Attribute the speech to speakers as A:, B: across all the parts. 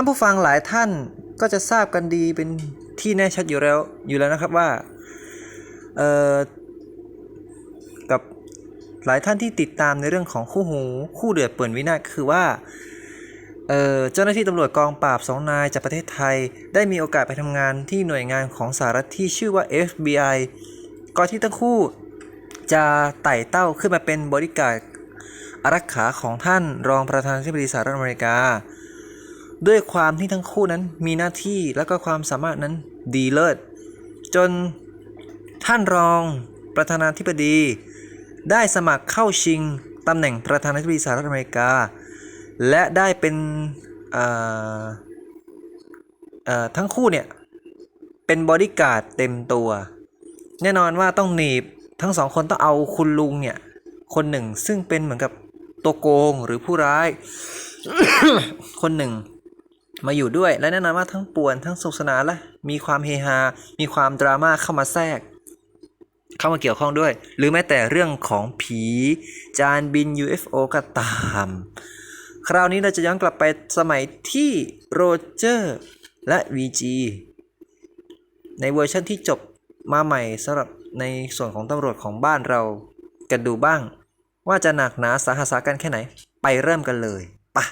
A: านผู้ฟังหลายท่านก็จะทราบกันดีเป็นที่แน่ชัดอยู่แล้วอยู่แล้วนะครับว่าเอ่อกับหลายท่านที่ติดตามในเรื่องของคู่หูคู่เดือดเปิดวินาศคือว่าเอ่อเจ้าหน้าที่ตำรวจกองปราบสองนายจากประเทศไทย ได้มีโอกาสไปทำงานที่หน่วยงานของสหรัฐที่ชื่อว่า FBI ก่อนที่ทั้งคู่จะไต่เต้าขึ้นมาเป็นบริการอารักขาของท่านรองประธานาธิบดีสหรัฐอเมริกา ด้วยความที่ทั้งคู่นั้นมีหน้าที่และก็ความสามารถนั้นดีเลิศ จนท่านรองประธานาธิบดี ได้สมัครเข้าชิงตำแหน่งประธานาธิบดีสหรัฐอเมริกา และได้เป็นทั้งคู่เนี่ย เป็นบอดี้การ์ดเต็มตัว แน่นอนว่าต้องหนีบทั้งสองคนต้องเอาคุณลุงเนี่ย คนหนึ่งซึ่งเป็นเหมือนกับตัวโกงหรือผู้ร้าย คนหนึ่ง มาอยู่ด้วยและแน่นอนว่าทั้งป่วนทั้งสนุกสนานและมีความเฮฮา มีความดราม่าเข้ามาแทรก เข้ามาเกี่ยวข้องด้วย หรือแม้แต่เรื่องของผี จานบิน UFO ก็ตาม คราวนี้เราจะย้อนกลับไปสมัยที่โรเจอร์และ VG ในเวอร์ชันที่จบมาใหม่สำหรับในส่วนของตำรวจของบ้านเรากันดูบ้าง ว่าจะหนักหนาสาหัสกันแค่ไหน ไปเริ่มกันเลยไปะ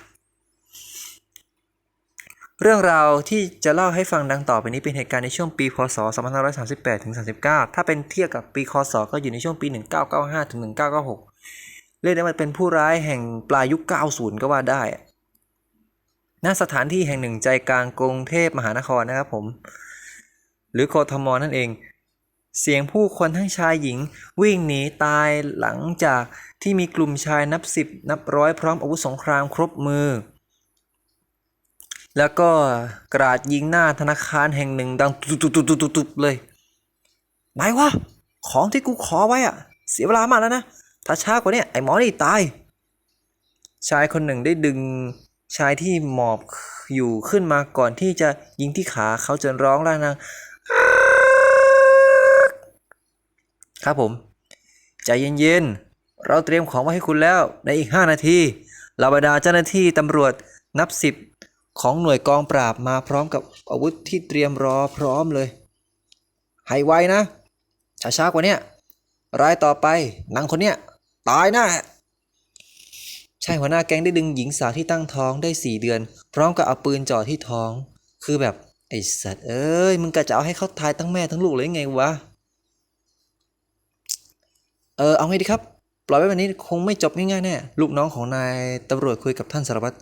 A: เรื่องราวที่จะเล่าให้ฟังดังต่อไปนี้เป็นเหตุการณ์ในช่วงปี พศ 2538ถึง39 ถ้าเป็นเทียบกับปีคศก็อยู่ในช่วงปี 1995ถึง1996 เรียกได้ว่าเป็นผู้ร้ายแห่งปลายยุค 90 ก็ว่าได้อะณสถานที่แห่งหนึ่งใจกลางกรุงเทพมหานครนะครับผม หรือโคทมนั่นเอง เสียงผู้คนทั้งชายหญิง วิ่งหนีตายหลังจากที่มีกลุ่มชายนับสิบนับร้อยพร้อมอาวุธสงครามครบมือ แล้วก็กราดยิงหน้าธนาคารแห่งหนึ่งดังตุบๆๆๆเลยไหนวะของที่กูขอไว้อะเสียเวลามากแล้วนะ ถ้าช้ากว่านี้ไอ้หมอนี่ตาย ชายคนหนึ่งได้ดึงชายที่หมอบอยู่ขึ้นมาก่อนที่จะยิงที่ขาเขาจนร้องร่านางครับผม ใจเย็นๆ เราเตรียมของไว้ให้คุณแล้วในอีก 5 นาทีเหล่าบรรดาเจ้าหน้าที่ตำรวจนับสิบ ของหน่วยกองปราบมาพร้อมกับอาวุธที่เตรียมรอพร้อมเลยให้ไวนะช้าๆกว่าเนี้ยรายต่อไปนางคนเนี้ยตายแนะ่ใช่หัวหน้าแก๊งได้ดึงหญิงสาวที่ตั้งท้องได้4เดือน พร้อมกับเอาปืนจ่อที่ท้อง คือแบบไอ้สัตว์เอ้ยมึงกะจะเอาให้เขาตายทั้งแม่ทั้งลูกเลยไงวะเออเอาไงดีครับ ปล่อยไว้แบบนี้คงไม่จบง่ายๆแน่ลูกน้องของนายตำรวจคุยกับท่านสารวัตร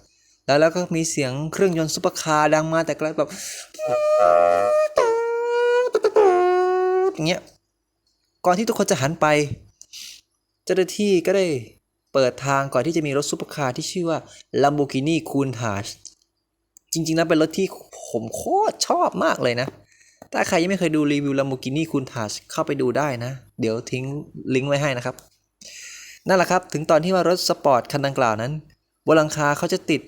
A: แล้วแล้วก็มีเสียงเครื่องยนต์ซุปเปอร์คาร์ดังมาแต่ไกลแบบอย่างเงี้ยก่อนที่ทุกคนจะหันไป เจ้าหน้าที่ก็ได้เปิดทางก่อนที่จะมีรถซุปเปอร์คาร์ที่ชื่อว่า Lamborghini Countach จริงๆแล้วเป็นรถที่ผมโคตรชอบมากเลยนะ ถ้าใครยังไม่เคยดูรีวิว Lamborghini Countach เข้าไปดูได้นะ เดี๋ยวทิ้งลิงก์ไว้ให้นะครับ นั่นแหละครับ ถึงตอนที่ว่ารถสปอร์ตคันดังกล่าวนั้น บนหลังคาเขาจะติด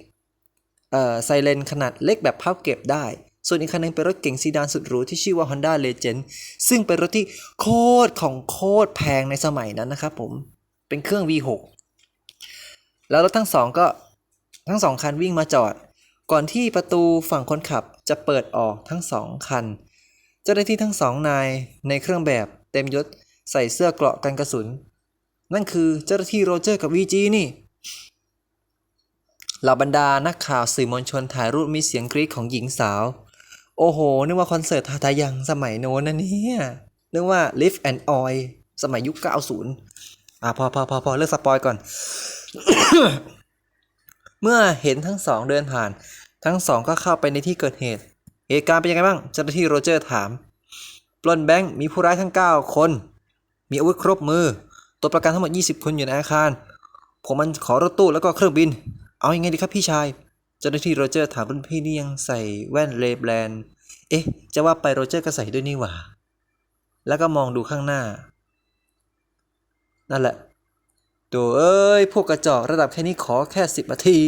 A: ไซเรนขนาดเล็กแบบพับเก็บได้ ส่วนอีกคันหนึงเป็นรถเก๋งซีดานสุดหรูที่ชื่อว่า Honda Legend ซึ่งเป็นรถที่โคตรของโคตรแพงในสมัยนั้นนะครับผม เป็นเครื่อง V6 แล้วรถทั้งสองก็ทั้งสองคันวิ่งมาจอด ก่อนที่ประตูฝั่งคนขับจะเปิดออกทั้งสองคัน เจ้าหน้าที่ทั้งสองนายในเครื่องแบบเต็มยศใส่เสื้อเกราะกันกระสุน นั่นคือเจ้าหน้าที่โรเจอร์กับวีจีนี่ เหล่าบรรดานักข่าวสื่อมวลชนถ่ายรูปมีเสียงกรี๊ดของหญิงสาว โอ้โห นึกว่าคอนเสิร์ตทาทายังสมัยโน้นนะเนี่ย นึกว่า Live and Oil สมัยยุค 90 อะพอพอพอพอเลิกสปอยก่อน เมื่อเห็นทั้งสองเดินผ่าน ทั้งสองก็เข้าไปในที่เกิดเหตุ เหตุการณ์เป็นยังไงบ้างเจ้าหน้าที่โรเจอร์ถาม ปล้นแบงค์มีผู้ร้ายทั้ง 9 คน มีอาวุธครบมือ ตัวประกันทั้งหมด 20 คนอยู่ในอาคาร ผมมันขอรถตู้แล้วก็เครื่องบิน เอาอยัางไงดีครับพี่ชาย เจ้าหน้าที่โรเจอร์ถามรุ่นพี่นี่ยังใส่แว่นเลแบรนด์เอ๊ะ จะว่าไปโรเจอร์ก็ใส่ด้วยนี่หว่า แล้วก็มองดูข้างหน้า นั่นแหละตัวเอ้ย พวกกระจอกระดับแค่นี้ขอแค่สิบนาที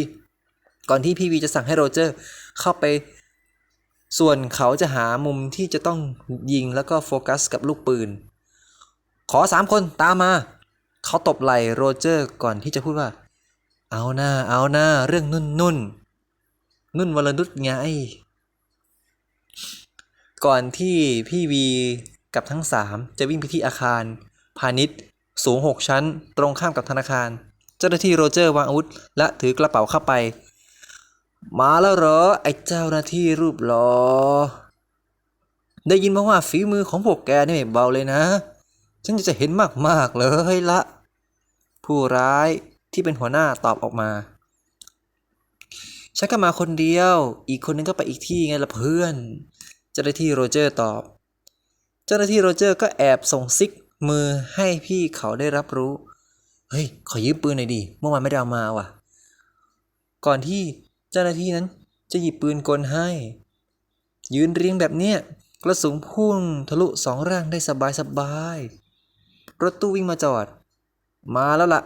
A: ก่อนที่พี่วีจะสั่งให้โรเจอร์เข้าไป ส่วนเขาจะหามุมที่จะต้องยิงแล้วก็โฟกัสกับลูกปืน ขอสามคนตามมา เขาตบไหล่โรเจอร์ก่อนที่จะพูดว่า เอาหน้า เอาหน้า เรื่องนุ่นนุ่นนุ่นวรนุชไง ก่อนที่พี่วีกับทั้งสามจะวิ่งไปที่อาคาร พาณิชย์ สูง6ชั้น ตรงข้ามกับธนาคาร เจ้าหน้าที่โรเจอร์วางอาวุธ และถือกระเป๋าเข้าไป มาแล้วเหรอ ไอ้เจ้าหน้าที่รูปหลอได้ยินมาว่าฝีมือของพวกแกนี่ไม่เบาเลยนะ ฉันจะเห็นมากๆเลยละ ผู้ร้าย ที่เป็นหัวหน้าตอบออกมาฉันก็มาคนเดียว อีกคนนึงก็ไปอีกที่ไงล่ะเพื่อน เจ้าหน้าที่โรเจอร์ตอบ เจ้าหน้าที่โรเจอร์ก็แอบส่งซิกมือให้พี่เขาได้รับรู้ เฮ้ย ขอยืมปืนหน่อยดิ เมื่อวานไม่ได้เอามาว่ะ ก่อนที่เจ้าหน้าที่นั้นจะหยิบปืนกลให้ ยืนเรียงแบบเนี้ย กระสุนพุ่งทะลุสองร่างได้สบายสบาย รถตู้วิ่งมาจอด มาแล้วล่ะ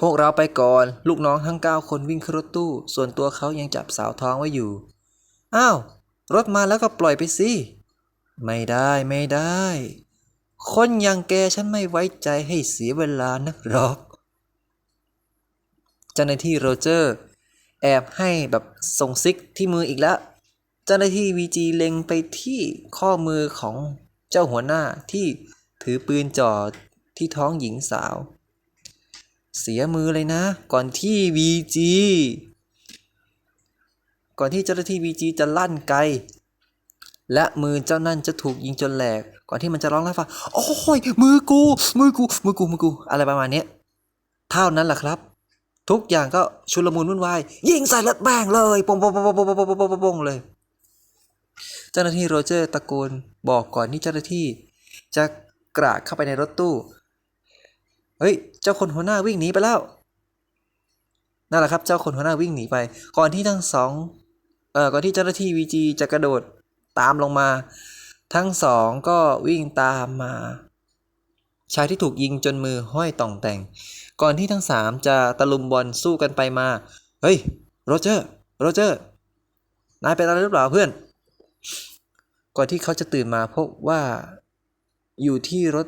A: พวกเราไปก่อน ลูกน้องทั้ง 9 คนวิ่งขึ้นรถตู้ ส่วนตัวเขายังจับสาวท้องไว้อยู่ อ้าว รถมาแล้วก็ปล่อยไปสิ ไม่ได้ไม่ได้ คนอย่างแกฉันไม่ไว้ใจให้เสียเวลานักหรอก เจ้าหน้าที่โรเจอร์ แอบให้แบบส่งซิกที่มืออีกแล้ว เจ้าหน้าที่วีจีเล็งไปที่ข้อมือของเจ้าหัวหน้าที่ถือปืนจ่อที่ท้องหญิงสาว เสียมือเลยนะ ก่อนที่ VG ก่อนที่เจ้าหน้าที่ VG จะลั่นไกล และมือเจ้านั่นจะถูกยิงจนแหลก ก่อนที่มันจะร้องไห้ฟ้าโอ้ยมือกู มือกู มือกู มือกู อะไรประมาณนี้เท่านั้นแหละครับ ทุกอย่างก็ชุลมุนวุ่นวาย ยิงใส่รถแบงเลยปงปงปงปงปงปงปงปงเลย เจ้าหน้าที่โรเจอร์ตะโกนบอกก่อนที่เจ้าหน้าที่ จะกราดเข้าไปในรถตู้ เฮ้ย เจ้าคนหัวหน้าวิ่งหนีไปแล้ว นั่นแหละครับ เจ้าคนหัวหน้าวิ่งหนีไป ก่อนที่ทั้งสอง เอ่อ ก่อนที่เจ้าหน้าที่วีจีจะกระโดดตามลงมา ทั้งสองก็วิ่งตามมา ชายที่ถูกยิงจนมือห้อยต่องแต่ง ก่อนที่ทั้งสามจะตะลุมบอลสู้กันไปมา เฮ้ย โรเจอร์ โรเจอร์ นายเป็นอะไรหรือเปล่าเพื่อน ก่อนที่เขาจะตื่นมาพบว่าอยู่ที่รถ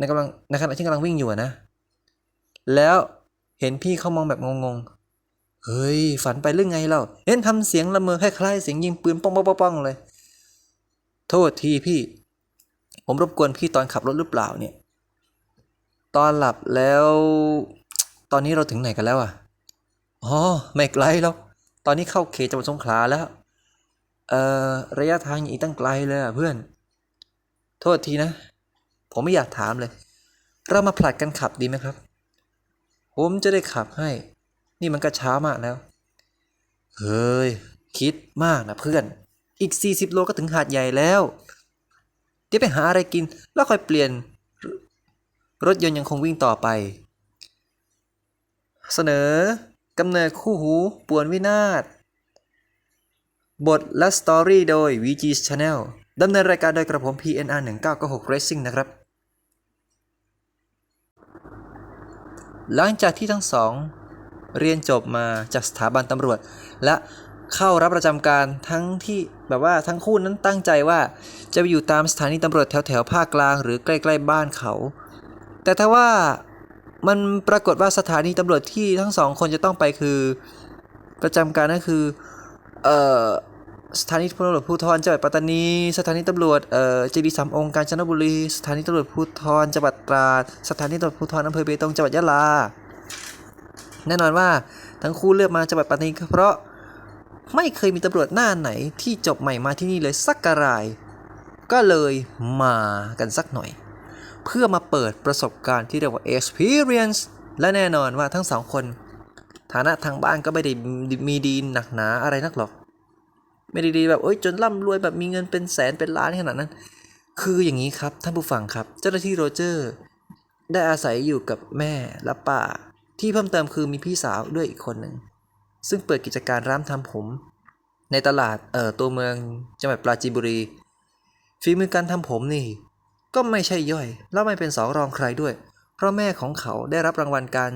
A: ในกำลังในขณะที่กำลังวิ่งอยู่นะ แล้วเห็นพี่เขามองแบบงงๆ เฮ้ย ฝันไปหรือไงเล่าเห็นทำเสียงละเมอคล้ายๆเสียงยิงปืนป้องป้องเลย โทษทีพี่ ผมรบกวนพี่ตอนขับรถหรือเปล่าเนี่ย ตอนหลับแล้ว ตอนนี้เราถึงไหนกันแล้วอะ อ๋อ ไม่ไกลหรอกตอนนี้เข้าเขตจังหวัดสงขลาแล้ว เอ่อ ระยะทางอีกตั้งไกลเลยอะเพื่อน โทษทีนะ ผมไม่อยากถามเลย เรามาผลัดกันขับดีไหมครับ ผมจะได้ขับให้ นี่มันก็ช้ามากแล้ว เฮ้ย คิดมากนะเพื่อน อีก 40 โลก็ถึงหาดใหญ่แล้ว เดี๋ยวไปหาอะไรกิน แล้วค่อยเปลี่ยน รถยนต์ยังคงวิ่งต่อไป เสนอกำเนิดคู่หูป่วนวินาศบทและสตอรี่โดย VG Channel ดำเนินรายการโดยกระผม PNR 1996 Racing นะครับ หลังจากที่ทั้งสอง เรียนจบมาจากสถาบันตำรวจ และเข้ารับประจำการทั้งที่แบบว่าทั้งคู่นั้นตั้งใจว่าจะไปอยู่ตามสถานีตำรวจแถวแถวๆภาคกลางหรือใกล้ๆบ้านเขา แต่ถ้าว่ามันปรากฏว่าสถานีตำรวจที่ทั้งสองคนจะต้องไปคือ ประจำการก็คือ เอ่อ สถานีตำรวจภูธรจังหวัดปัตตานี สถานีตำรวจเอ่อเจดีสามองค์กาญจนบุรี สถานีตำรวจภูธรจังหวัดตราด สถานีตำรวจภูธรอำเภอเบตงจังหวัดยะลา แน่นอนว่าทั้งคู่เลือกมาจังหวัดปัตตานีก็เพราะไม่เคยมีตำรวจหน้าไหนที่จบใหม่มาที่นี่เลยสักกะรายก็เลยมากันสักหน่อย เพื่อมาเปิดประสบการณ์ที่เรียกว่า experience และแน่นอนว่าทั้งสองคน ฐานะทางบ้านก็ไม่ได้มีดีหนักหนาอะไรนักหรอก ไม่ได้ดีแบบเอ้ยจนร่ำรวยแบบมีเงินเป็นแสนเป็นล้านขนาดนั้น คืออย่างนี้ครับท่านผู้ฟังครับ เจ้าหน้าที่โรเจอร์ ได้อาศัยอยู่กับแม่และป้า ที่เพิ่มเติมคือมีพี่สาวด้วยอีกคนหนึ่ง ซึ่งเปิดกิจการร้านทำผม ในตลาดเอ่อตัวเมืองจังหวัดปราจีนบุรีฝีมือการทำผมนี่ ก็ไม่ใช่ย่อย แล้วไม่เป็นสองรองใครด้วย เพราะแม่ของเขาได้รับรางวัลการ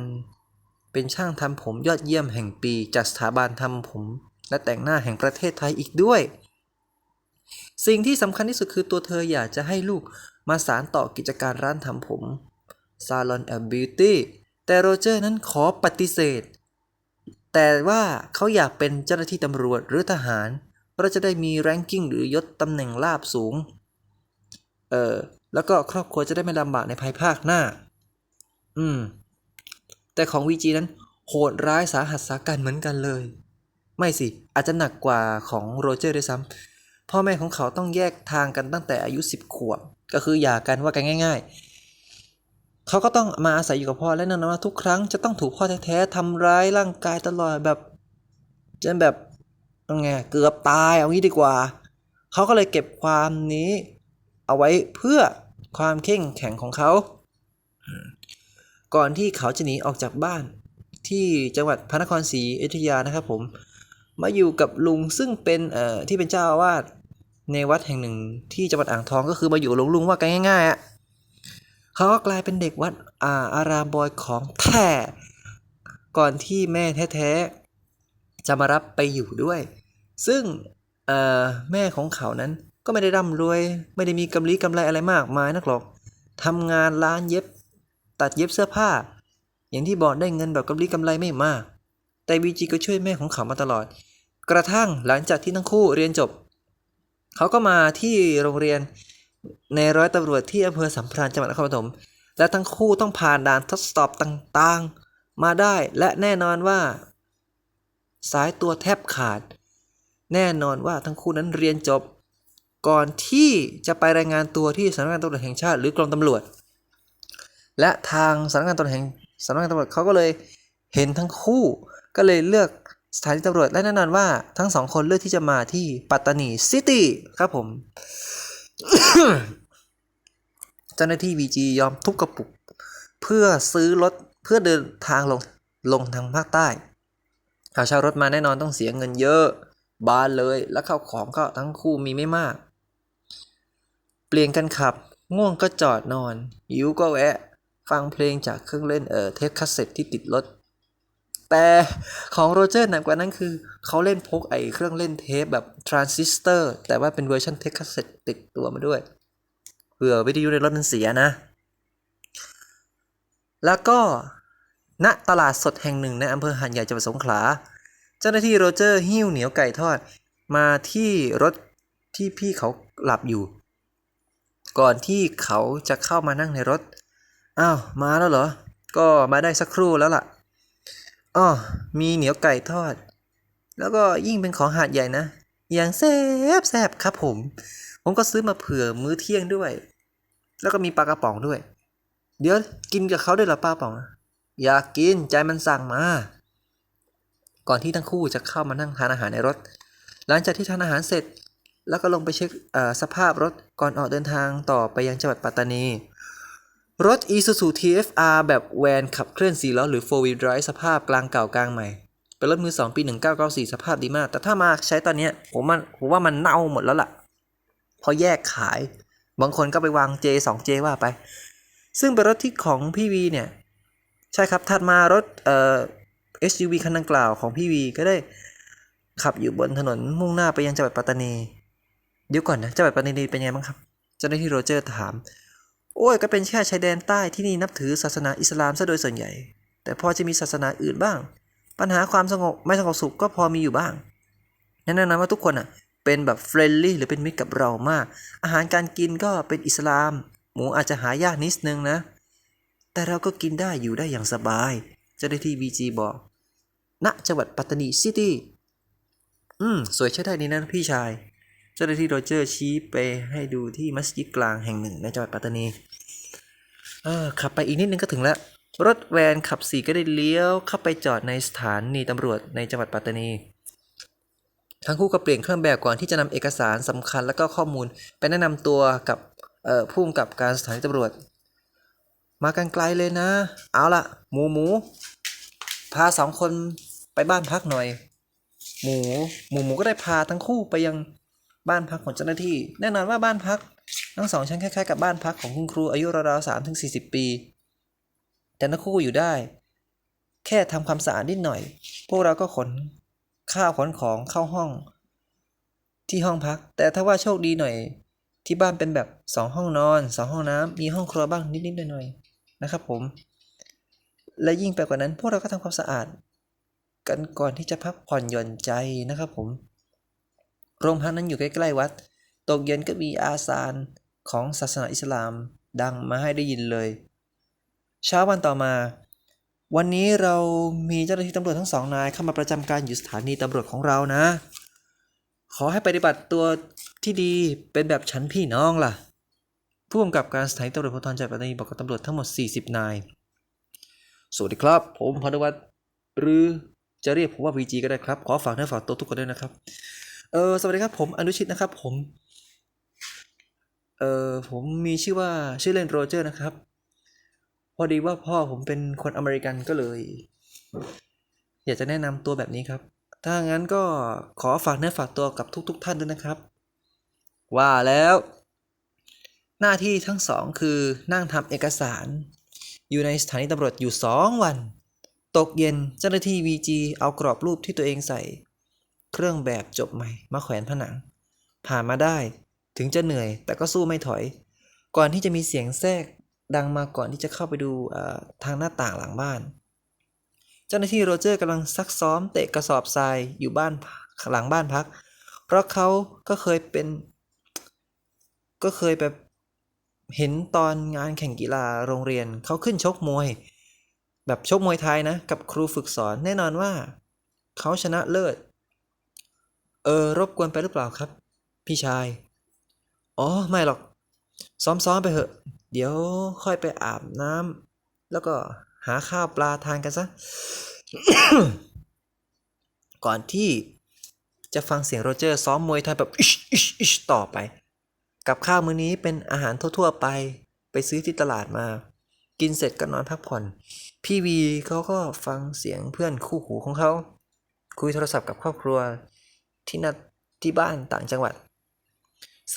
A: เป็นช่างทำผมยอดเยี่ยมแห่งปีจากสถาบันทำผม และแต่งหน้าแห่งประเทศไทยอีกด้วย สิ่งที่สำคัญที่สุดคือตัวเธออยากจะให้ลูกมาสารต่อกิจการร้านทำผม Salon and Beauty แต่โรเจอร์นั้นขอปฏิเสธ แต่ว่าเขาอยากเป็นเจ้าหน้าที่ตำรวจหรือทหารเราจะได้มีแรงกิ้งหรือยศตำแหน่งลาบสูง เออแล้วก็ครอบครัวจะได้ไม่ลำบากในภายภาคหน้า อืม แต่ของวีจีนั้นโหดร้ายสาหัสสากันเหมือนกันเลย ไม่สิ อาจจะหนักกว่าของโรเจอร์ด้วยซ้ำพ่อแม่ของเขาต้องแยกทางกันตั้งแต่อายุสิบขวบ ก็คือหย่ากันว่ากันง่าย ๆ เขาก็ต้องมาอาศัยอยู่กับพ่อและแน่นอนว่าทุกครั้งจะต้องถูกพ่อแท้ๆทำร้ายร่างกายตลอดแบบจนแบบยังไงเกือบตายเอางี้ดีกว่า เขาก็เลยเก็บความนี้ เอาไว้เพื่อความเข้มแข็งของเขา ก่อนที่เขาจะหนีออกจากบ้านที่จังหวัดพระนครศรีอยุธยานะครับผม มาอยู่กับลุงซึ่งเป็นเอ่อที่เป็นเจ้าอาวาสในวัดแห่งหนึ่งที่จังหวัดอ่างทองก็คือมาอยู่กับลุงลุงว่ากันง่ายๆอะเขาก็กลายเป็นเด็กวัดอ่าอารามบอยของแท้ก่อนที่แม่แท้ๆจะมารับไปอยู่ด้วย ซึ่งเอ่อแม่ของเขานั้นก็ไม่ได้ร่ำรวย ไม่ได้มีกำลีกำไรอะไรมากมายนักหรอกทำงานร้านเย็บ ตัดเย็บเสื้อผ้า อย่างที่บอกได้เงินแบบกำลีกำไรไม่มาก แต่บีจีก็ช่วยแม่ของเขามาตลอด กระทั่งหลังจากที่ทั้งคู่เรียนจบ เขาก็มาที่โรงเรียนในร้อยตำรวจที่อำเภอสัมพรานจังหวัดนครปฐมและทั้งคู่ต้องผ่านด่านทดสอบต่างๆ มาได้และแน่นอนว่า สายตัวแทบขาด แน่นอนว่าทั้งคู่นั้นเรียนจบ ก่อนที่จะไปรายงานตัวที่สำนักงานตำรวจแห่งชาติหรือกรมตำรวจ และทางสำนักงานตำรวจแห่งสำนักงานตำรวจเขาก็เลยเห็นทั้งคู่ ก็เลยเลือกสถานีตำรวจและแน่นอนว่าทั้งสองคนเลือกที่จะมาที่ปัตตานีซิตี้ครับผม เจ้าหน้าที่ VG ยอมทุบกระปุก เพื่อซื้อรถเพื่อเดินทางลงลงทางภาคใต้หาเช่ารถมาแน่นอนต้องเสียเงินเยอะ บานเลยแล้วข้าวของก็ทั้งคู่มีไม่มาก เปลี่ยนกันขับ ง่วงก็จอดนอนหิวก็แวะ ฟังเพลงจากเครื่องเล่นเออเทปคาสเซ็ตที่ติดรถ แต่ของโรเจอร์หนักกว่านั้นคือ เขาเล่นพกไอเครื่องเล่นเทปแบบทรานซิสเตอร์แต่ว่าเป็นเวอร์ชันเทปคาสเซ็ตติดตัวมาด้วยเผื่อวิทยุในรถมันเสียนะ แล้วก็ณตลาดสดแห่งหนึ่งในอำเภอหาดใหญ่จังหวัดสงขลา เจ้าหน้าที่โรเจอร์หิ้วเหนียวไก่ทอด มาที่รถที่พี่เขาหลับอยู่ ก่อนที่เขาจะเข้ามานั่งในรถ อ้าว มาแล้วเหรอ ก็มาได้สักครู่แล้วล่ะ อ้อมีเหนียวไก่ทอด แล้วก็ยิ่งเป็นของหาดใหญ่นะ อย่างแซ่บแซบครับผม ผมก็ซื้อมาเผื่อมื้อเที่ยงด้วย แล้วก็มีปลากระป๋องด้วย เดี๋ยวกินกับเขาด้วยหรอป้ากระป๋อง อยากกินใจมันสั่งมา ก่อนที่ทั้งคู่จะเข้ามานั่งทานอาหารในรถ หลังจากที่ทานอาหารเสร็จ แล้วก็ลงไปเช็คสภาพรถก่อนออกเดินทางต่อไปยังจังหวัดปัตตานี รถ Isuzu TFR แบบแวนขับเคลื่อน4ล้อหรือ 4 wheel drive สภาพกลางเก่ากลางใหม่ เป็นรถมือ 2 ปี 1994 สภาพดีมาก แต่ถ้ามาใช้ตอนนี้ผมมันผมว่ามันเน่าหมดแล้วล่ะ พอแยกขาย บางคนก็ไปวาง J 2 J ว่าไป ซึ่งเป็นรถที่ของพี่วีเนี่ย ใช่ครับถัดมารถเอ่อ SUV คันดังกล่าวของพี่วีก็ได้ขับอยู่บนถนนมุ่งหน้าไปยังจังหวัดปัตตานี เดี๋ยวก่อนนะจังหวัดปัตตานีเป็นไงบ้างครับ เจ้าหน้าที่โรเจอร์ถาม โอ้ยก็เป็นแค่ชายแดนใต้ที่นี่นับถือศาสนาอิสลามซะโดยส่วนใหญ่ แต่พอจะมีศาสนาอื่นบ้าง ปัญหาความสงบไม่สงบสุขก็พอมีอยู่บ้างแน่นอนว่าทุกคนอะเป็นแบบเฟรนลี่หรือเป็นมิตรกับเรามาก อาหารการกินก็เป็นอิสลาม หมูอาจจะหายากนิดนึงนะ แต่เราก็กินได้อยู่ได้อย่างสบายเจ้าหน้าที่บีจีบอกณจังหวัดปัตตานีซิตี้ อืม สวยใช้ได้นี่นะพี่ชาย เจ้าหน้าที่โรเจอร์ชี้ไปให้ดูที่มัสยิดกลางแห่งหนึ่งในจังหวัดปัตตานี เออขับไปอีกนิดนึงก็ถึงแล้ว รถแวนขับสีก็ได้เลี้ยวเข้าไปจอดในสถานีตำรวจในจังหวัดปัตตานี ทั้งคู่ก็เปลี่ยนเครื่องแบบก่อนที่จะนำเอกสารสำคัญและก็ข้อมูล ไปแนะนำตัวกับผู้กำกับการสถานีตำรวจ มากันไกลเลยนะ เอาละหมูหมู พาสองคนไปบ้านพักหน่อย หมูหมูหมูก็ได้พาทั้งคู่ไปยัง บ้านพักของเจ้าหน้าที่ แน่นอนว่าบ้านพัก ทั้งสองชั้นคล้ายๆกับบ้านพักของคุณครูอายุราวๆสามถึงสี่สิบปี แต่ทั้งคู่อยู่ได้ แค่ทำความสะอาดนิดหน่อย พวกเราก็ขนข้าวขนของเข้าห้อง ที่ห้องพัก แต่ถ้าว่าโชคดีหน่อย ที่บ้านเป็นแบบสองห้องนอนสองห้องน้ำมีห้องครัวบ้างนิดๆหน่อยๆนะครับผม และยิ่งไปกว่านั้นพวกเราก็ทำความสะอาด กันก่อนที่จะพักผ่อนหย่อนใจนะครับผม โรงพักนั้นอยู่ใกล้ๆวัด ตกเย็นก็มีอาซานของศาสนาอิสลามดังมาให้ได้ยินเลย เช้าวันต่อมา วันนี้เรามีเจ้าหน้าที่ตำรวจทั้งสองนายเข้ามาประจำการอยู่สถานีตำรวจของเรานะ ขอให้ปฏิบัติตัวที่ดีเป็นแบบชั้นพี่น้องล่ะ ผู้กำกับการสถานีตำรวจภูธรจังหวัดปัตตานีบอกกับตำรวจทั้งหมด 40 นาย สวัสดีครับ ผมพนุวัฒน์หรือจะเรียกผมว่า VG ก็ได้ครับ ขอฝากเนื้อฝากตัวทุกคนด้วยนะครับ เออสวัสดีครับผมอนุชิตนะครับ ผม เออผมมีชื่อว่าชื่อเล่นโรเจอร์นะครับ พอดีว่าพ่อผมเป็นคนอเมริกันก็เลย อยากจะแนะนำตัวแบบนี้ครับ ถ้างั้นก็ขอฝากเนื้อฝากตัวกับทุก ๆท่านด้วยนะครับ ว่าแล้ว หน้าที่ทั้งสองคือนั่งทำเอกสาร อยู่ในสถานีตำรวจอยู่ 2 วัน ตกเย็นเจ้าหน้าที่ VG เอากรอบรูปที่ตัวเองใส่ เครื่องแบบจบใหม่ มาแขวนผนัง ผ่านมาได้ ถึงจะเหนื่อย แต่ก็สู้ไม่ถอย ก่อนที่จะมีเสียงแทรกดังมาก่อนที่จะเข้าไปดูทางหน้าต่างหลังบ้าน เจ้าหน้าที่โรเจอร์กำลังซักซ้อมเตะกระสอบทรายอยู่บ้านหลังบ้านพัก เพราะเขาก็เคยเป็น ก็เคยแบบเห็นตอนงานแข่งกีฬาโรงเรียนเขาขึ้นชกมวย แบบชกมวยไทยนะ กับครูฝึกสอนแน่นอนว่า เขาชนะเลิศ เออ รบกวนไปหรือเปล่าครับ พี่ชาย อ๋อ ไม่หรอก ซ้อมๆไปเถอะ เดี๋ยวค่อยไปอาบน้ำแล้วก็หาข้าวปลาทานกันซะ ก่อนที่จะฟังเสียงโรเจอร์ซ้อมมวยไทยแบบอิชอิชอิชต่อไป กับข้าวมื้อนี้เป็นอาหารทั่วๆไป ไปซื้อที่ตลาดมา กินเสร็จก็นอนพักผ่อน พี่วีเขาก็ฟังเสียงเพื่อนคู่หูของเขา คุยโทรศัพท์กับครอบครัว ที่นัดที่บ้านต่างจังหวัด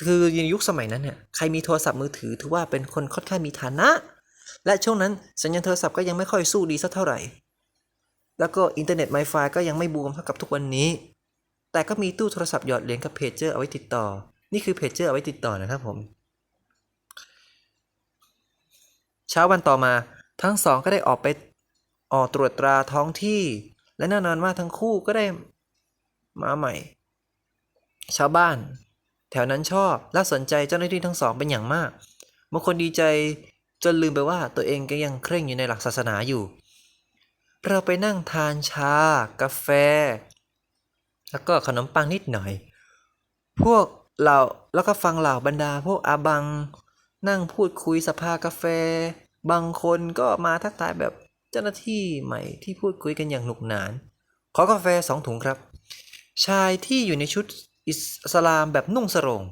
A: คือในยุคสมัยนั้นเนี่ยใครมีโทรศัพท์มือถือถือว่าเป็นคนค่อนข้างมีฐานะ และช่วงนั้นสัญญาณโทรศัพท์ก็ยังไม่ค่อยสู้ดีสักเท่าไหร่ แล้วก็อินเทอร์เน็ตไมไฟก็ยังไม่บูมเท่ากับทุกวันนี้ แต่ก็มีตู้โทรศัพท์หยอดเหรียญกับเพจเจอร์เอาไว้ติดต่อ นี่คือเพจเจอร์เอาไว้ติดต่อนะครับผมเช้าวันต่อมาทั้งสองก็ได้ออกไปออกตรวจตราท้องที่ และแน่นอนว่าทั้งคู่ก็ได้มาใหม่ ชาวบ้าน แถวนั้นชอบและสนใจเจ้าหน้าที่ทั้งสองเป็นอย่างมากบางคนดีใจจนลืมไปว่าตัวเองก็ยังเคร่งอยู่ในหลักศาสนาอยู่ เราไปนั่งทานชา กาแฟ แล้วก็ขนมปังนิดหน่อย พวกเราแล้วก็ฟังเหล่าบรรดาพวกอาบัง นั่งพูดคุยสภากาแฟ บางคนก็มาทักทายแบบเจ้าหน้าที่ใหม่ที่พูดคุยกันอย่างหนุกหนาน ขอกาแฟสองถุงครับ ชายที่อยู่ในชุด อิสลามแบบนุ่งสรง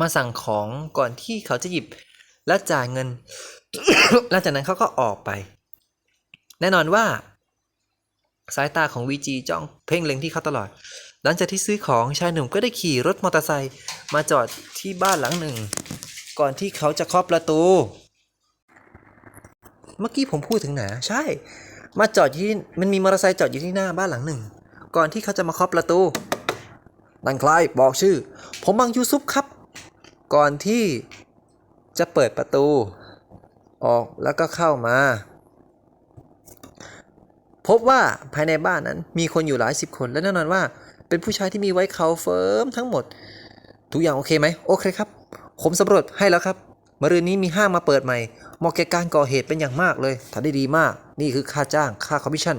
A: มาสั่งของก่อนที่เขาจะหยิบและจ่ายเงิน หลังจากนั้นเขาก็ออกไป แน่นอนว่า สายตาของ VG จ้องเพ่งเล็งที่เขาตลอด หลังจากที่ซื้อของชายหนุ่มก็ได้ขี่รถมอเตอร์ไซค์มาจอดที่บ้านหลังหนึ่ง ก่อนที่เขาจะเคาะประตู เมื่อกี้ผมพูดถึงไหนใช่ มาจอดที่มันมีมอเตอร์ไซค์จอดอยู่ที่หน้าบ้านหลังหนึ่ง ก่อนที่เขาจะมาเคาะประตู นั่นใครบอกชื่อ ผมบังยูซุปครับ ก่อนที่จะเปิดประตู ออกแล้วก็เข้ามา พบว่าภายในบ้านนั้นมีคนอยู่หลายสิบคน และแน่นอนว่า เป็นผู้ชายที่มีไว้เขาเฟิร์มทั้งหมด ทุกอย่างโอเคไหมโอเคครับ ผมสำรวจให้แล้วครับมรืนนี้มีห้างมาเปิดใหม่เหมาะแก่การก่อเหตุเป็นอย่างมากเลยทำได้ดีมาก นี่คือค่าจ้างค่าคอมมิชชั่น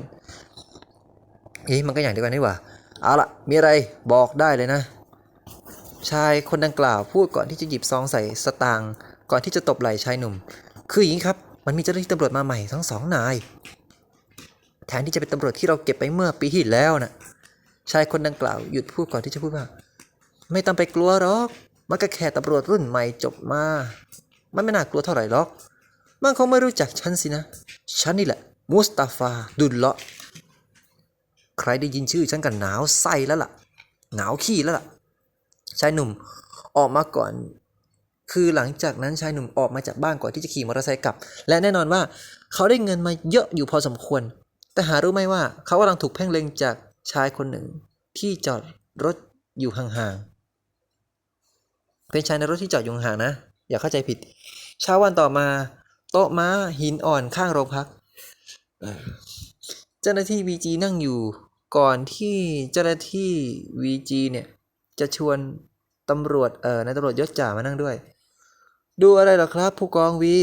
A: เอ๊ะมันก็อย่างเดียวกันนี่หว่า เอาละมีอะไรบอกได้เลยนะ ชายคนดังกล่าวพูดก่อนที่จะหยิบซองใส่สตางค์ก่อนที่จะตบไหล่ชายหนุ่ม คืออย่างนี้ครับ มันมีเจ้าหน้าที่ตำรวจมาใหม่ทั้งสองนาย แทนที่จะเป็นตำรวจที่เราเก็บไปเมื่อปีที่แล้วนะ่ะ ชายคนดังกล่าวหยุดพูดก่อนที่จะพูดว่า ไม่ต้องไปกลัวหรอก มันก็แค่ตำรวจรุ่นใหม่จบมา มันไม่น่ากลัวเท่าไหร่หรอก มันคงไม่รู้จักฉันสินะ ฉันนี่แหละ มุสตาฟา ดุลเลาะ ใครได้ยินชื่อฉันก็หนาวไส้แล้วล่ะ หนาวขี้แล้วล่ะ ชายหนุ่มออกมาก่อน คือหลังจากนั้นชายหนุ่มออกมาจากบ้านก่อนที่จะขี่มอเตอร์ไซค์กลับ และแน่นอนว่าเขาได้เงินมาเยอะอยู่พอสมควร แต่หารู้ไหมว่าเขากำลังถูกเพ่งเล็งจากชายคนหนึ่ง ที่จอดรถอยู่ห่างๆ เป็นชายในรถที่จอดอยู่ห่างนะ อย่าเข้าใจผิด เช้าวันต่อมา โต๊ะม้าหินอ่อนข้างโรงพัก เจ้าหน้าที่ VG นั่งอยู่ ก่อนที่เจ้าหน้าที่ VG เนี่ย จะชวนตำรวจเอ่อนายตำรวจยศจ่ามานั่งด้วย ดูอะไรหรอครับ ผู้กองวี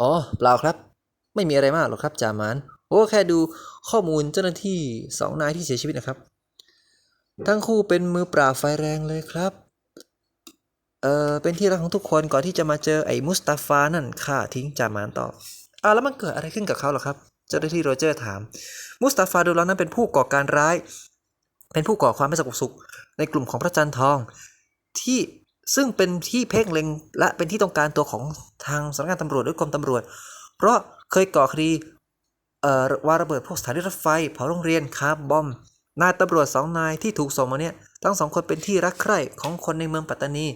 A: อ๋อ เปล่าครับ ไม่มีอะไรมากหรอกครับจ่ามานโอ้แค่ดูข้อมูลเจ้าหน้าที่สองนายที่เสียชีวิตนะครับ ทั้งคู่เป็นมือปราบไฟแรงเลยครับ เออเป็นที่รักของทุกคนก่อนที่จะมาเจอไอ้มุสตาฟานั่นฆ่าทิ้งจ่ามานต่อ อาแล้วมันเกิดอะไรขึ้นกับเขาเหรอครับ เจ้าหน้าที่โรเจอร์ถาม มุสตาฟาดูล้วนั้นเป็นผู้ก่อการร้าย เป็นผู้ก่อความไม่สงบสุข ในกลุ่มของพระจันทร์ทอง ที่ซึ่งเป็นที่เพ่งเล็งและเป็นที่ต้องการตัวของทางสำนักงานตำรวจหรือกรมตำรวจ เพราะเคยก่อคดีเอ่อวาระเบิดพวกสถานีรถไฟเผาโรงเรียนคาร์บอมนายตำรวจสองนายที่ถูกส่งมาเนี่ยทั้งสองคนเป็นที่รักใคร่ของคนในเมืองปัตตานี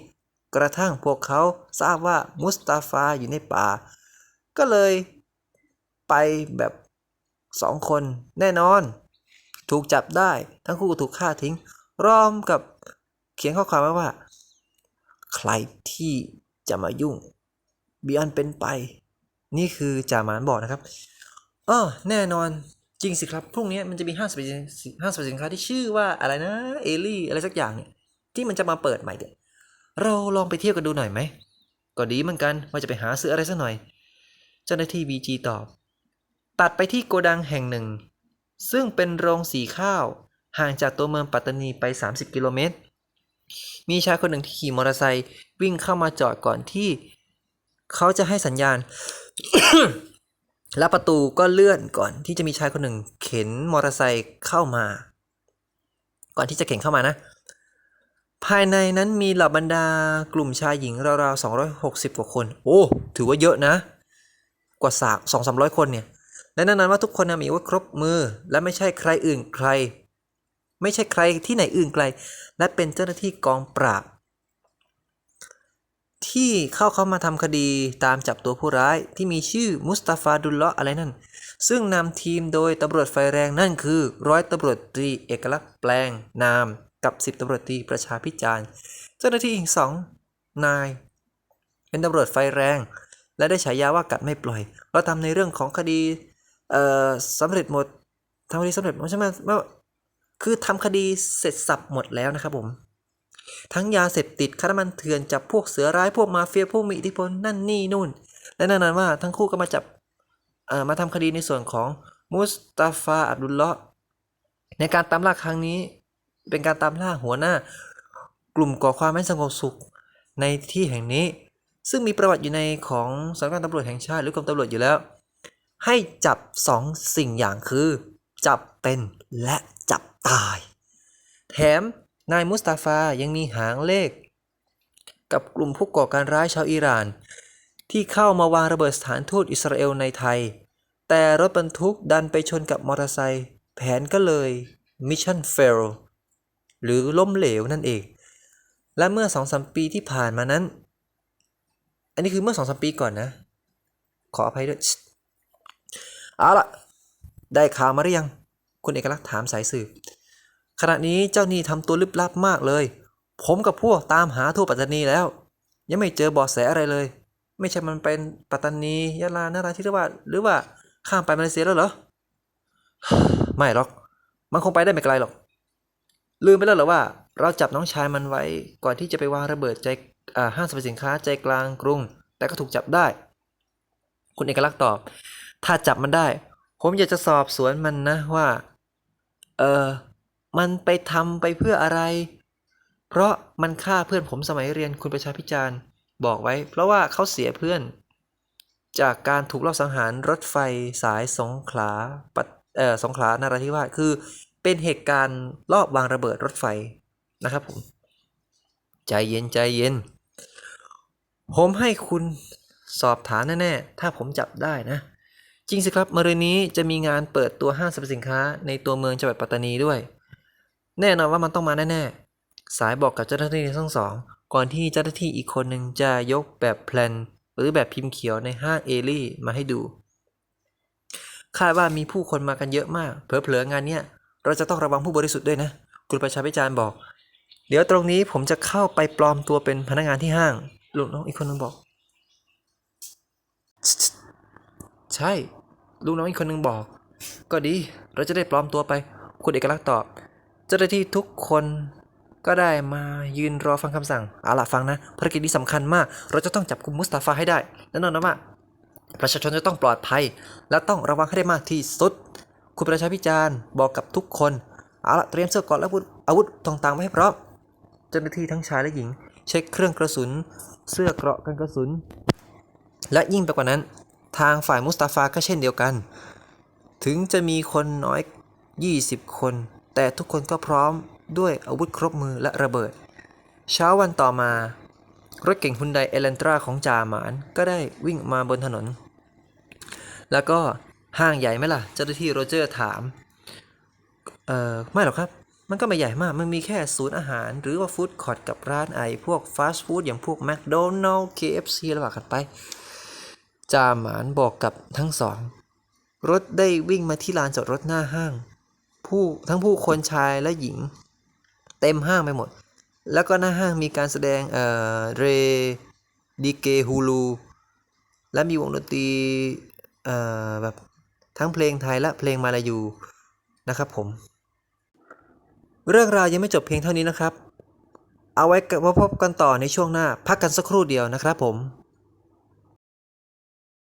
A: กระทั่งพวกเขาทราบว่ามุสตาฟาอยู่ในป่า ก็เลย ไปแบบสองคนแน่นอน ถูกจับได้ทั้งคู่ถูกฆ่าทิ้งร้อมกับเขียนข้อความไว้ว่า ใครที่จะมายุ่งบีอันเป็นไป นี่คือจ่าหมานบอกนะครับเออแน่นอนจริงสิครับ พรุ่งนี้มันจะมีห้างสรรพสินห้างสรรพสินค้าที่ชื่อว่าอะไรนะเอลี่อะไรสักอย่างเนี่ย ที่มันจะมาเปิดใหม่เนี่ยเราลองไปเที่ยวกันดูหน่อยไหมก็ดีเหมือนกันว่าจะไปหาซื้ออะไรสักหน่อย เจ้าหน้าที่ BG ตอบ ตัดไปที่โกดังแห่งหนึ่ง ซึ่งเป็นโรงสีข้าว ห่างจากตัวเมืองปัตตานีไป 30 กิโลเมตร มีชายคนหนึ่งที่ขี่มอเตอร์ไซค์วิ่งเข้ามาจอดก่อนที่ เขาจะให้สัญญาณ และประตูก็เลื่อนก่อนที่จะมีชายคนหนึ่ง เข็นมอเตอร์ไซค์เข้ามา ก่อนที่จะเข็นเข้ามานะ ภายในนั้นมีเหล่าบรรดากลุ่มชายหญิงราวๆ260 กว่าคน โอ้ ถือว่าเยอะนะ กว่าสามสองสามร้อยคนเนี่ย และนั่นนั้นว่าทุกคนมีอาวุธครบมือ และไม่ใช่ใครอื่นใคร ไม่ใช่ใครที่ไหนอื่นไกล และเป็นเจ้าหน้าที่กองปราบ ที่เข้าเข้ามาทำคดีตามจับตัวผู้ร้ายที่มีชื่อมุสตาฟาดุลเลาะอะไรนั่น ซึ่งนำทีมโดยตำรวจไฟแรงนั่นคือ ร้อยตำรวจตรีเอกลักษณ์แปลง นาม กับสิบตำรวจตรีประชาพิจารณ์ เจ้าหน้าที่อีกสองนาย เป็นตำรวจไฟแรง และได้ฉายาว่ากัดไม่ปล่อย เราทำในเรื่องของคดี เอ่อสำเร็จหมดทำคดีสำเร็จหมดใช่ไหมว่าคือทำคดีเสร็จสับหมดแล้วนะครับผมทั้งยาเสพติดคาน้ำมันเถื่อนจับพวกเสือร้ายพวกมาเฟียพวกมีอิทธิพลนั่นนี่นู่น และแน่นอนว่าทั้งคู่ก็มาจับเอ่อมาทำคดีในส่วนของมุสตาฟาอับดุลเลาะในการตามล่าครั้งนี้ เป็นการตามล่าหัวหน้า กลุ่มก่อความไม่สงบสุขในที่แห่งนี้ ซึ่งมีประวัติอยู่ในของสำนักงานตำรวจแห่งชาติหรือกรมตำรวจอยู่แล้ว ให้จับสองสิ่งอย่างคือ จับเป็นและจับตาย แถมนายมุสตาฟายังมีหางเลข กับกลุ่มผู้ก่อการร้ายชาวอิหร่าน ที่เข้ามาวางระเบิดสถานทูตอิสราเอลในไทย แต่รถบรรทุกดันไปชนกับมอเตอร์ไซค์แผนก็เลยมิชชั่นเฟลหรือล้มเหลวนั่นเอง และเมื่อสองสมปีที่ผ่านมานั้น อันนี้คือเมื่อสองสมปีก่อนนะ ขออภัยด้วย เอาละได้ข่าวมาหรือยัง คุณเอกลักษณ์ถามสายสืบ ขณะนี้เจ้าหนี้ทำตัวลึกลับมากเลย ผมกับพวกตามหาทั่วปัตตานีแล้ว ยังไม่เจอเบาะแสอะไรเลย ไม่ใช่มันเป็นปัตตานียะลานราธิวาสหรือว่าข้ามไปมาเลเซียแล้วเหรอ ไม่หรอก มันคงไปได้ไม่ไกลหรอก ลืมไปแล้วเหรอว่า เราจับน้องชายมันไว้ก่อนที่จะไปวางระเบิดใจห้างสรรพสินค้าใจกลางกรุง แต่ก็ถูกจับได้ คุณเอกลักษณ์ตอบ ถ้าจับมันได้ ผมอยากจะสอบสวนมันนะว่า เออ มันไปทำไปเพื่ออะไร เพราะมันฆ่าเพื่อนผมสมัยเรียนคุณประชาพิจารณ์บอกไว้ เพราะว่าเขาเสียเพื่อน จากการถูกลอบสังหารรถไฟสายสงขลาปัตเออสงขลานราธิวาสคือเป็นเหตุการณ์ลอบวางระเบิดรถไฟนะครับผม ใจเย็นใจเย็น ผมให้คุณสอบฐานแน่ๆ ถ้าผมจับได้นะ จริงสิครับมะรืนนี้จะมีงานเปิดตัวห้างสรรพสินค้าในตัวเมืองจังหวัดปัตตานีด้วย แน่นอนว่ามันต้องมาแน่ๆ สายบอกกับเจ้าหน้าที่ทั้งสอง ก่อนที่เจ้าหน้าที่อีกคนหนึ่งจะยกแบบแพลน หรือแบบพิมพ์เขียวในห้างเอลี่มาให้ดู คาดว่ามีผู้คนมากันเยอะมาก เผลอๆงานเนี้ยเราจะต้องระวังผู้บริสุทธิ์ด้วยนะ คุณประชาพิจารณ์บอก เดี๋ยวตรงนี้ผมจะเข้าไปปลอมตัวเป็นพนักงานที่ห้างลูกน้องอีกคนนึงบอก ใช่ ลูกน้องอีกคนนึงบอก ก็ดี เราจะได้ปลอมตัวไป คุณเอกลักษณ์ตอบ เจ้าหน้าที่ทุกคนก็ได้มายืนรอฟังคำสั่งเอาล่ะฟังนะภารกิจนี้สำคัญมาก เราจะต้องจับกุมมุสตาฟาให้ได้แน่นอนนะว่าประชาชนจะต้องปลอดภัย และต้องระวังให้ได้มากที่สุด คุณประชาพิจารณ์บอกกับทุกคนเอาล่ะเตรียมเสื้อเกราะและอาวุธอาวุธต่างๆไว้ให้พร้อมเจ้าหน้าที่ทั้งชายและหญิง เช็คเครื่องกระสุน เสื้อเกราะกันกระสุน และยิ่งไปกว่านั้น ทางฝ่ายมุสตาฟาก็เช่นเดียวกัน ถึงจะมีคนน้อย 20 คน แต่ทุกคนก็พร้อมด้วยอาวุธครบมือและระเบิด เช้าวันต่อมา รถเก่งฮุนไดเอเลนตราของจาหมานก็ได้วิ่งมาบนถนน แล้วก็ห้างใหญ่ไหมล่ะ เจ้าหน้าที่โรเจอร์ถาม เอ่อ ไม่หรอกครับ มันก็ไม่ใหญ่มาก มันมีแค่ศูนย์อาหาร หรือว่าฟู้ดคอร์ทกับร้านไอพวกฟาสต์ฟู้ดอย่างพวกแมคโดนัลล์ KFC ระหว่างกันไป จาหมานบอกกับทั้งสอง รถได้วิ่งมาที่ลานจอดรถหน้าห้าง ผู้ทั้งผู้คนชายและหญิง เต็มห้างไปหมด แล้วก็หน้าห้างมีการแสดงเอ่อเรดิเกฮูลูและมีวงดนตรีเอ่อแบบทั้งเพลงไทยและเพลงมาลายูนะครับผม เรื่องราวยังไม่จบเพียงเท่านี้นะครับ เอาไว้มาพบกันต่อในช่วงหน้า พักกันสักครู่เดียวนะครับผม